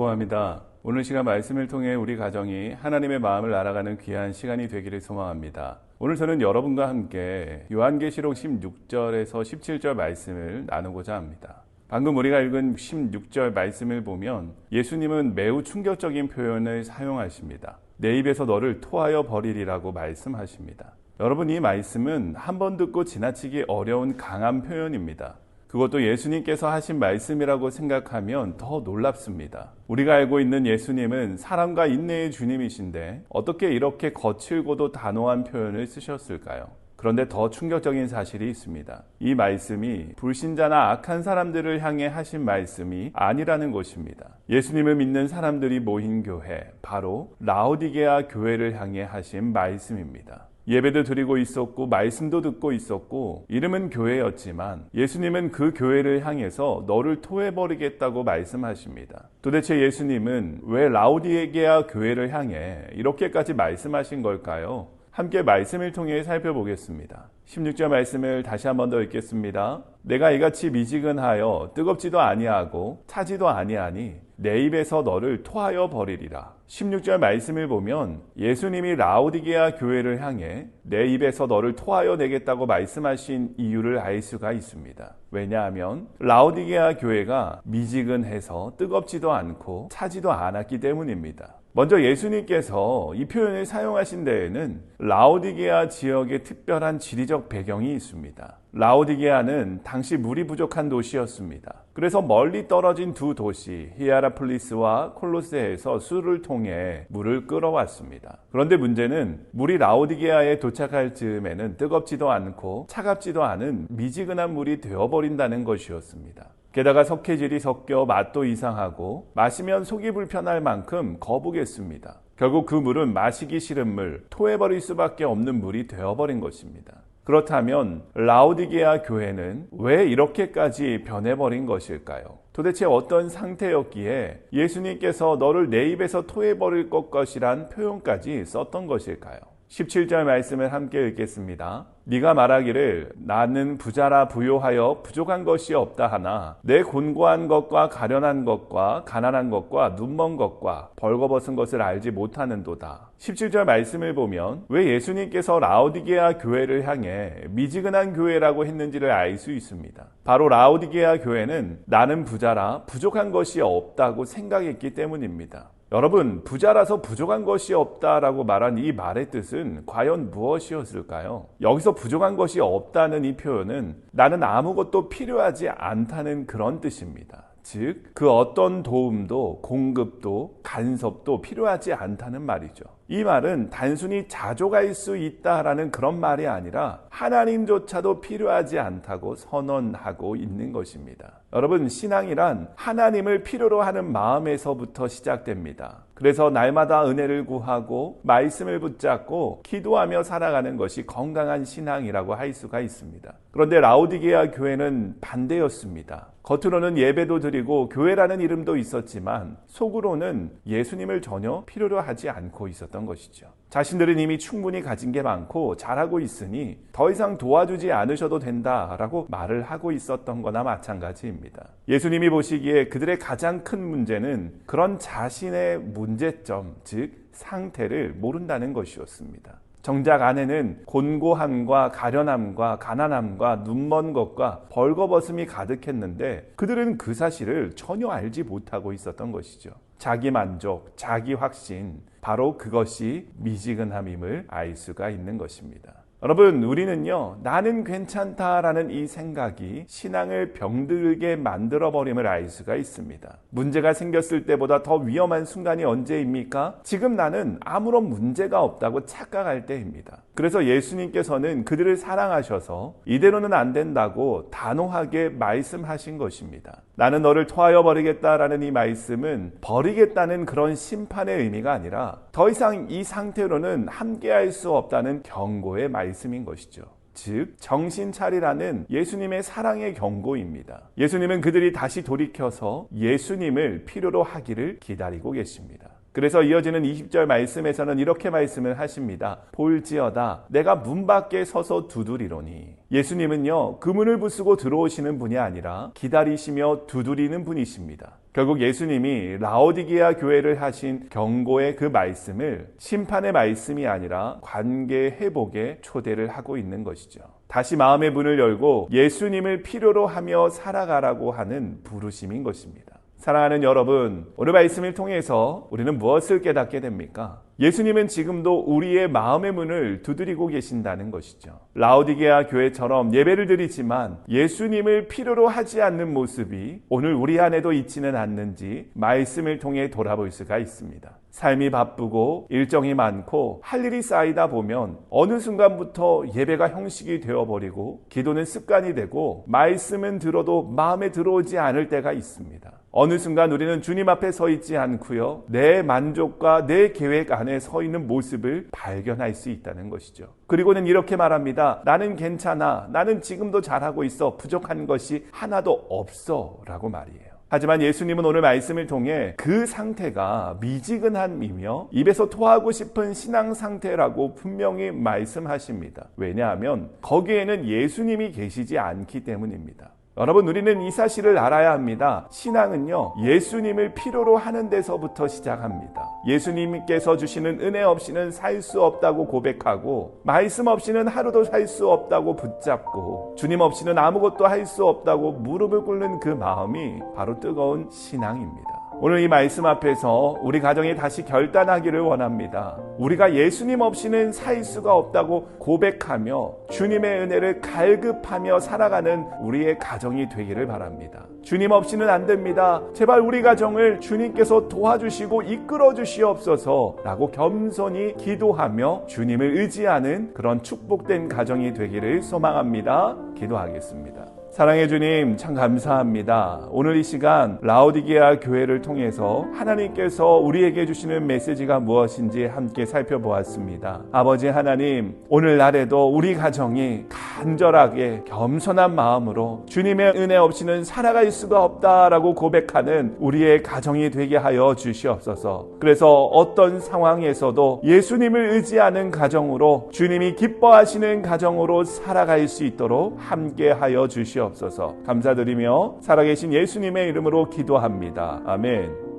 축복합니다. 오늘 시간 말씀을 통해 우리 가정이 하나님의 마음을 알아가는 귀한 시간이 되기를 소망합니다. 오늘 저는 여러분과 함께 요한계시록 16절에서 17절 말씀을 나누고자 합니다. 방금 우리가 읽은 16절 말씀을 보면 예수님은 매우 충격적인 표현을 사용하십니다. 내 입에서 너를 토하여 버리리라고 말씀하십니다. 여러분 이 말씀은 한 번 듣고 지나치기 어려운 강한 표현입니다. 그것도 예수님께서 하신 말씀이라고 생각하면 더 놀랍습니다. 우리가 알고 있는 예수님은 사랑과 인내의 주님이신데 어떻게 이렇게 거칠고도 단호한 표현을 쓰셨을까요? 그런데 더 충격적인 사실이 있습니다. 이 말씀이 불신자나 악한 사람들을 향해 하신 말씀이 아니라는 것입니다. 예수님을 믿는 사람들이 모인 교회, 바로 라오디게아 교회를 향해 하신 말씀입니다. 예배도 드리고 있었고 말씀도 듣고 있었고 이름은 교회였지만 예수님은 그 교회를 향해서 너를 토해버리겠다고 말씀하십니다. 도대체 예수님은 왜 라우디게아 교회를 향해 이렇게까지 말씀하신 걸까요? 함께 말씀을 통해 살펴보겠습니다. 16절 말씀을 다시 한 번 더 읽겠습니다. 내가 이같이 미지근하여 뜨겁지도 아니하고 차지도 아니하니 내 입에서 너를 토하여 버리리라. 16절 말씀을 보면 예수님이 라오디게아 교회를 향해 내 입에서 너를 토하여 내겠다고 말씀하신 이유를 알 수가 있습니다. 왜냐하면 라오디게아 교회가 미지근해서 뜨겁지도 않고 차지도 않았기 때문입니다. 먼저 예수님께서 이 표현을 사용하신 데에는 라오디게아 지역의 특별한 지리적 배경이 있습니다. 라오디게아는 당시 물이 부족한 도시였습니다. 그래서 멀리 떨어진 두 도시 히아라플리스와 콜로세에서 수를 통해 물을 끌어왔습니다. 그런데 문제는 물이 라오디게아에 도착할 즈음에는 뜨겁지도 않고 차갑지도 않은 미지근한 물이 되어버린다는 것이었습니다. 게다가 석회질이 섞여 맛도 이상하고 마시면 속이 불편할 만큼 거북했습니다. 결국 그 물은 마시기 싫은 물, 토해버릴 수밖에 없는 물이 되어버린 것입니다. 그렇다면 라오디게아 교회는 왜 이렇게까지 변해버린 것일까요? 도대체 어떤 상태였기에 예수님께서 너를 내 입에서 토해버릴 것 것이란 표현까지 썼던 것일까요? 17절 말씀을 함께 읽겠습니다. 네가 말하기를 나는 부자라 부요하여 부족한 것이 없다 하나 내 곤고한 것과 가련한 것과 가난한 것과 눈먼 것과 벌거벗은 것을 알지 못하는도다. 17절 말씀을 보면 왜 예수님께서 라오디게아 교회를 향해 미지근한 교회라고 했는지를 알 수 있습니다. 바로 라오디게아 교회는 나는 부자라 부족한 것이 없다고 생각했기 때문입니다. 여러분, 부자라서 부족한 것이 없다라고 말한 이 말의 뜻은 과연 무엇이었을까요? 여기서 부족한 것이 없다는 이 표현은 나는 아무것도 필요하지 않다는 그런 뜻입니다. 즉, 그 어떤 도움도 공급도 간섭도 필요하지 않다는 말이죠. 이 말은 단순히 자족할 수 있다라는 그런 말이 아니라 하나님조차도 필요하지 않다고 선언하고 있는 것입니다. 여러분, 신앙이란 하나님을 필요로 하는 마음에서부터 시작됩니다. 그래서 날마다 은혜를 구하고 말씀을 붙잡고 기도하며 살아가는 것이 건강한 신앙이라고 할 수가 있습니다. 그런데 라오디게아 교회는 반대였습니다. 겉으로는 예배도 드리고 교회라는 이름도 있었지만 속으로는 예수님을 전혀 필요로 하지 않고 있었던 것이죠. 자신들은 이미 충분히 가진 게 많고 잘하고 있으니 더 이상 도와주지 않으셔도 된다라고 말을 하고 있었던 거나 마찬가지입니다. 예수님이 보시기에 그들의 가장 큰 문제는 그런 자신의 문 제점, 즉 상태를 모른다는 것이었습니다. 정작 안에는 곤고함과 가련함과 가난함과 눈먼 것과 벌거벗음이 가득했는데 그들은 그 사실을 전혀 알지 못하고 있었던 것이죠. 자기 만족, 자기 확신, 바로 그것이 미지근함임을 알 수가 있는 것입니다. 여러분, 우리는요, 나는 괜찮다라는 이 생각이 신앙을 병들게 만들어버림을 알 수가 있습니다. 문제가 생겼을 때보다 더 위험한 순간이 언제입니까? 지금 나는 아무런 문제가 없다고 착각할 때입니다. 그래서 예수님께서는 그들을 사랑하셔서 이대로는 안 된다고 단호하게 말씀하신 것입니다. 나는 너를 토하여 버리겠다라는 이 말씀은 버리겠다는 그런 심판의 의미가 아니라 더 이상 이 상태로는 함께할 수 없다는 경고의 말씀인 것이죠. 즉 정신 차리라는 예수님의 사랑의 경고입니다. 예수님은 그들이 다시 돌이켜서 예수님을 필요로 하기를 기다리고 계십니다. 그래서 이어지는 20절 말씀에서는 이렇게 말씀을 하십니다. 볼지어다 내가 문 밖에 서서 두드리로니 예수님은요 그 문을 부수고 들어오시는 분이 아니라 기다리시며 두드리는 분이십니다. 결국 예수님이 라오디게아 교회를 하신 경고의 그 말씀을 심판의 말씀이 아니라 관계 회복의 초대를 하고 있는 것이죠. 다시 마음의 문을 열고 예수님을 필요로 하며 살아가라고 하는 부르심인 것입니다. 사랑하는 여러분, 오늘 말씀을 통해서 우리는 무엇을 깨닫게 됩니까? 예수님은 지금도 우리의 마음의 문을 두드리고 계신다는 것이죠. 라오디게아 교회처럼 예배를 드리지만 예수님을 필요로 하지 않는 모습이 오늘 우리 안에도 있지는 않는지 말씀을 통해 돌아볼 수가 있습니다. 삶이 바쁘고 일정이 많고 할 일이 쌓이다 보면 어느 순간부터 예배가 형식이 되어버리고 기도는 습관이 되고 말씀은 들어도 마음에 들어오지 않을 때가 있습니다. 어느 순간 우리는 주님 앞에 서 있지 않고요. 내 만족과 내 계획 안에 서 있는 모습을 발견할 수 있다는 것이죠. 그리고는 이렇게 말합니다. 나는 괜찮아. 나는 지금도 잘하고 있어. 부족한 것이 하나도 없어. 라고 말이에요. 하지만 예수님은 오늘 말씀을 통해 그 상태가 미지근함이며 입에서 토하고 싶은 신앙 상태라고 분명히 말씀하십니다. 왜냐하면 거기에는 예수님이 계시지 않기 때문입니다. 여러분, 우리는 이 사실을 알아야 합니다. 신앙은요, 예수님을 필요로 하는 데서부터 시작합니다. 예수님께서 주시는 은혜 없이는 살 수 없다고 고백하고, 말씀 없이는 하루도 살 수 없다고 붙잡고, 주님 없이는 아무것도 할 수 없다고 무릎을 꿇는 그 마음이 바로 뜨거운 신앙입니다. 오늘 이 말씀 앞에서 우리 가정이 다시 결단하기를 원합니다. 우리가 예수님 없이는 살 수가 없다고 고백하며 주님의 은혜를 갈급하며 살아가는 우리의 가정이 되기를 바랍니다. 주님 없이는 안 됩니다. 제발 우리 가정을 주님께서 도와주시고 이끌어 주시옵소서 라고 겸손히 기도하며 주님을 의지하는 그런 축복된 가정이 되기를 소망합니다. 기도하겠습니다. 사랑해 주님 참 감사합니다. 오늘 이 시간 라오디게아 교회를 통해서 하나님께서 우리에게 주시는 메시지가 무엇인지 함께 살펴보았습니다. 아버지 하나님 오늘 날에도 우리 가정이 간절하게 겸손한 마음으로 주님의 은혜 없이는 살아갈 수가 없다라고 고백하는 우리의 가정이 되게 하여 주시옵소서. 그래서 어떤 상황에서도 예수님을 의지하는 가정으로 주님이 기뻐하시는 가정으로 살아갈 수 있도록 함께 하여 주시옵소서. 감사드리며 살아계신 예수님의 이름으로 기도합니다. 아멘.